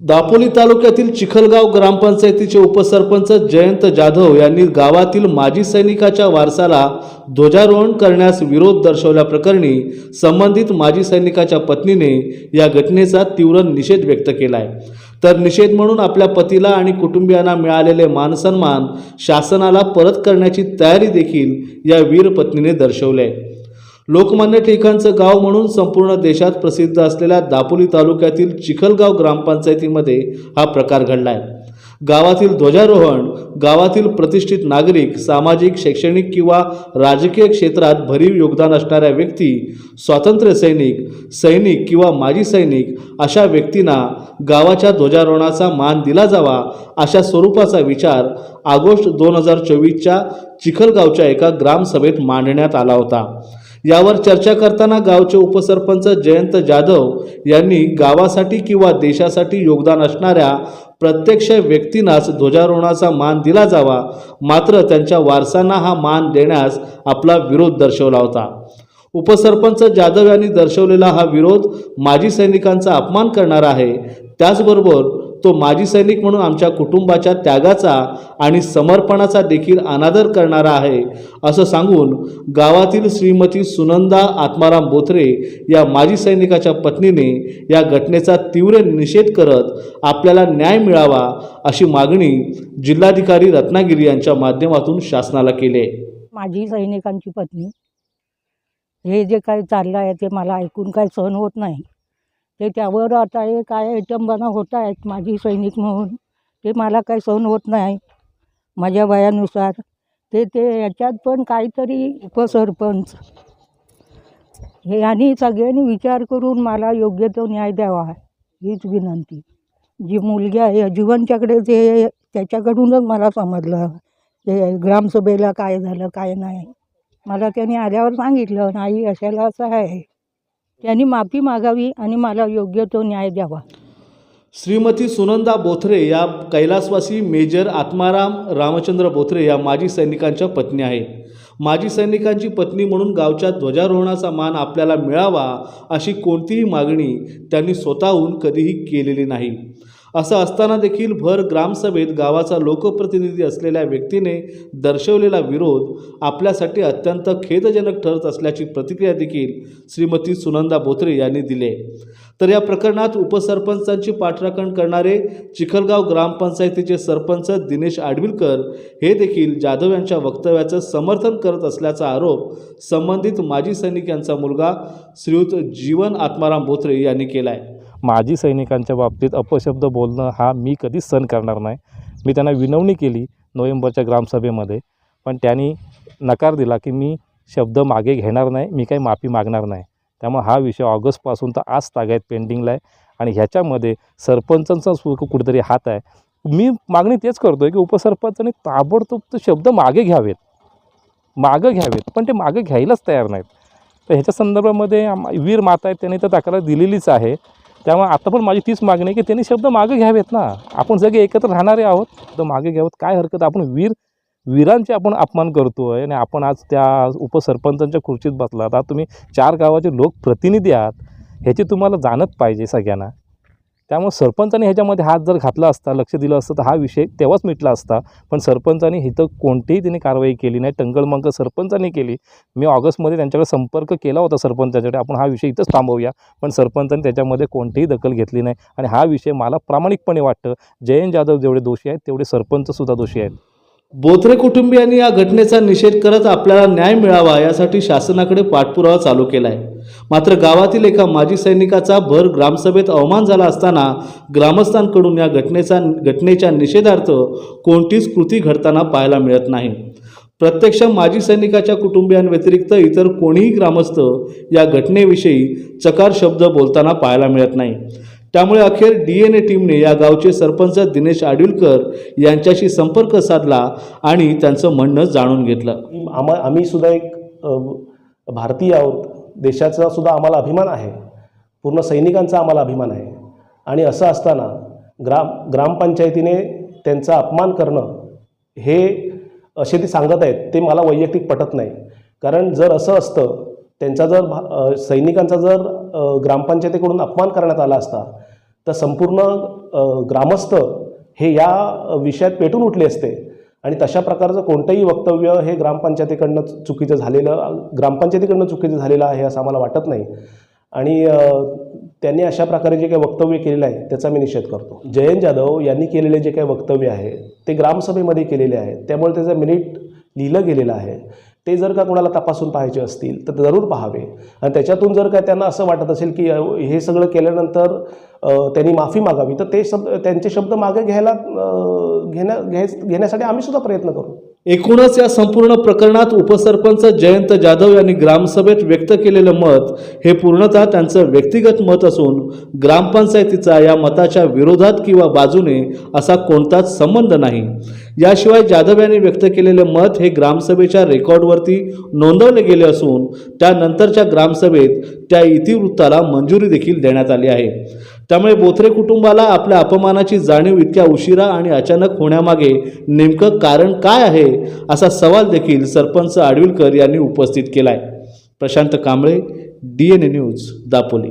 दापोली तालुक्यातील चिखलगाव ग्रामपंचायतीचे उपसरपंच जयंत जाधव यांनी गावातील माजी सैनिकाच्या वारसाला ध्वजारोहण करण्यास विरोध दर्शवल्याप्रकरणी संबंधित माजी सैनिकाच्या पत्नीने या घटनेचा तीव्र निषेध व्यक्त केला आहे तर निषेध म्हणून आपल्या पतीला आणि कुटुंबियांना मिळालेले मानसन्मान शासनाला परत करण्याची तयारी देखील या वीर पत्नीने दर्शवले आहे लोकमान्य टिळकांचं गाव म्हणून संपूर्ण देशात प्रसिद्ध असलेल्या दापोली तालुक्यातील चिखलगाव ग्रामपंचायतीमध्ये हा प्रकार घडला आहे गावातील ध्वजारोहण गावातील प्रतिष्ठित नागरिक सामाजिक शैक्षणिक किंवा राजकीय क्षेत्रात भरीव योगदान असणाऱ्या व्यक्ती स्वातंत्र्य सैनिक सैनिक किंवा माजी सैनिक अशा व्यक्तींना गावाच्या ध्वजारोहणाचा मान दिला जावा अशा स्वरूपाचा विचार ऑगस्ट दोन हजार चोवीसच्या चिखलगावच्या एका ग्रामसभेत मांडण्यात आला होता. यावर चर्चा करताना गावचे उपसरपंच जयंत जाधव यांनी गावासाठी किंवा देशासाठी योगदान असणाऱ्या प्रत्यक्ष व्यक्तींनाच ध्वजारोहणाचा मान दिला जावा मात्र त्यांच्या वारसांना हा मान देण्यास आपला विरोध दर्शवला होता. उपसरपंच जाधव यांनी दर्शवलेला हा विरोध माजी सैनिकांचा अपमान करणारा आहे. त्याचबरोबर तो माजी सैनिक म्हणून आमच्या कुटुंबाच्या त्यागाचा आणि समर्पणाचा देखील अनादर करणारा आहे असं सांगून गावातील श्रीमती सुनंदा आत्माराम बोथरे या माजी सैनिकाच्या पत्नीने या घटनेचा तीव्र निषेध करत आपल्याला न्याय मिळावा अशी मागणी जिल्हाधिकारी रत्नागिरी यांच्या माध्यमातून शासनाला केली आहे. माझी सैनिकांची पत्नी हे जे काही चाललं आहे ते मला ऐकून काही सहन होत नाही. ते त्यावर आता हे काय विटंबना होत आहेत माझी सैनिक म्हणून. ते मला काही सहन होत नाही. माझ्या वयानुसार. ते ते याच्यात पण काहीतरी उपसरपंच. हे आणि सगळ्यांनी विचार करून मला योग्य तो न्याय द्यावा हीच विनंती. जी मुलगी आहे जीवनच्याकडे ते त्याच्याकडूनच मला समजलं. ते ग्रामसभेला काय झालं काय नाही. मला त्यांनी आल्यावर सांगितलं नाही अशाला असं आहे. त्यांनी माफी मागावी आणि मला योग्य तो न्याय द्यावा. श्रीमती सुनंदा बोथरे या कैलासवासी मेजर आत्माराम रामचंद्र बोथरे या माजी सैनिकांच्या पत्नी आहेत. माजी सैनिकांची पत्नी म्हणून गावच्या ध्वजारोहणाचा मान आपल्याला मिळावा अशी कोणतीही मागणी त्यांनी स्वतःहून कधीही केलेली नाही. असं असताना देखील भर ग्रामसभेत गावाचा लोकप्रतिनिधी असलेल्या व्यक्तीने दर्शवलेला विरोध आपल्यासाठी अत्यंत खेदजनक ठरत असल्याची प्रतिक्रिया देखील श्रीमती सुनंदा बोथरे यांनी दिले. तर या प्रकरणात उपसरपंचांची पाठराखण करणारे चिखलगाव ग्रामपंचायतीचे सरपंच दिनेश आडविलकर हे देखील जाधव यांच्या वक्तव्याचं समर्थन करत असल्याचा आरोप संबंधित माजी सैनिक यांचा मुलगा श्रीयुत जीवन आत्माराम बोथरे यांनी केला आहे माजी सैनिकांच्या बाबतीत अपशब्द बोलणं हा मी कधीच सहन करणार नाही. मी त्यांना विनवणी केली नोव्हेंबरच्या ग्रामसभेमध्ये पण त्यांनी नकार दिला की मी शब्द मागे घेणार नाही मी काही माफी मागणार नाही. त्यामुळे हा विषय ऑगस्टपासून तर आज तागायत पेंडिंगला आहे आणि ह्याच्यामध्ये सरपंचांचा सुख कुठेतरी हात आहे. मी मागणी तेच करतो आहे की उपसरपंचाने ताबडतोब तो शब्द मागे घ्यावेत. मागं घ्यावेत पण ते मागं घ्यायलाच तयार नाहीत. तर ह्याच्या संदर्भामध्ये वीर माता आहेत त्यांनी तर तक्रार दिलेलीच आहे. त्यामुळे आता पण माझी तीच मागणी आहे की त्यांनी शब्द मागे घ्यावेत ना. आपण सगळे एकत्र राहणारे आहोत तर मागे घ्यावेत. काय हरकत आपण वीर वीरांचे आपण अपमान करतो आहे आणि आपण आज त्या उपसरपंचांच्या खुर्चीत बसलात. आता तुम्ही चार गावाचे लोकप्रतिनिधी आहात ह्याची तुम्हाला जाणत पाहिजे सगळ्यांना. त्यामुळे सरपंचाने ह्याच्यामध्ये हात जर घातला असता लक्ष दिलं असतं तर हा विषय तेव्हाच मिटला असता. पण सरपंचाने इथं कोणतीही त्यांनी कारवाई केली नाही टंगलमंग सरपंचाने केली. मी ऑगस्टमध्ये त्यांच्याकडे संपर्क केला होता सरपंचाच्याकडे आपण हा विषय इथंच थांबवूया. पण सरपंचाने त्याच्यामध्ये कोणतीही दखल घेतली नाही. आणि हा विषय मला प्रामाणिकपणे वाटतं जयंत जाधव जेवढे दोषी आहेत तेवढे सरपंचसुद्धा दोषी आहेत. बोथरे कुटुंबियांनी या घटनेचा निषेध करत आपल्याला न्याय मिळावा यासाठी शासनाकडे पाठपुरावा चालू केला आहे मात्र गावातील एका माजी सैनिकाचा भर ग्रामसभेत अवमान झाला असताना ग्रामस्थांकडून या घटनेचा घटनेच्या निषेधार्थ कोणतीच कृती घडताना पाहायला मिळत नाही. प्रत्यक्ष माजी सैनिकाच्या कुटुंबियांव्यतिरिक्त इतर कोणीही ग्रामस्थ या घटनेविषयी चकार शब्द बोलताना पाहायला मिळत नाही. त्यामुळे अखेर डी एन ए टीमने या गावचे सरपंच दिनेश आडुलकर यांच्याशी संपर्क साधला आणि त्यांचं म्हणणं जाणून घेतलं. आम्हा आम्ही सुद्धा एक भारतीय आहोत. देशाचा सुद्धा आम्हाला अभिमान आहे. पूर्ण सैनिकांचा आम्हाला अभिमान आहे. आणि असं असताना ग्राम ग्रामपंचायतीने त्यांचा अपमान करणं हे असे ते सांगत आहेत ते मला वैयक्तिक पटत नाही. कारण जर असं असतं त्यांचा जर भा- सैनिकांचा जर ग्रामपंचायतीकडून अपमान करण्यात आला असता तर संपूर्ण ग्रामस्थ हे या विषयात पेटून उठले असते. आणि तशा प्रकारचं कोणतंही वक्तव्य हे ग्रामपंचायतीकडनं चुकीचं झालेलं ग्रामपंचायतीकडनं चुकीचं झालेलं आहे असं आम्हाला वाटत नाही. आणि त्यांनी अशा प्रकारे जे काही वक्तव्य केलेलं आहे त्याचा मी निषेध करतो. जयंत जाधव यांनी केलेले जे काही वक्तव्य आहे ते ग्रामसभेमध्ये केलेले आहे. त्यामुळे त्याचं मिनिट लिहिलं गेलेलं आहे. ते जर का कोणाला तपासून पाहायचे असतील तर जरूर पाहावे. आणि त्याच्यातून जर का त्यांना असं वाटत असेल की हे सगळं केल्यानंतर त्यांनी माफी मागावी तर ते शब्द त्यांचे शब्द मागे घ्यायला घेण्या घ्याय घेण्यासाठी आम्हीसुद्धा प्रयत्न करू. एकूणच या संपूर्ण प्रकरणात उपसरपंच जयंत जाधव यांनी ग्रामसभेत व्यक्त केलेलं मत हे पूर्णतः त्यांचं व्यक्तिगत मत असून ग्रामपंचायतीचा या मताच्या विरोधात किंवा बाजूने असा कोणताच संबंध नाही. याशिवाय जाधव यांनी व्यक्त केलेले मत हे ग्रामसभेच्या रेकॉर्डवरती नोंदवले गेले असून त्यानंतरच्या ग्रामसभेत त्या इतिवृत्ताला मंजुरी देखील देण्यात आली आहे. त्यामुळे बोथरे कुटुंबाला आपल्या अपमानाची जाणीव इतक्या उशिरा आणि अचानक होण्यामागे नेमकं कारण काय आहे असा सवाल देखील सरपंच आडविलकर यांनी उपस्थित केलाय. Prashant Kamble D N A news Dapoli.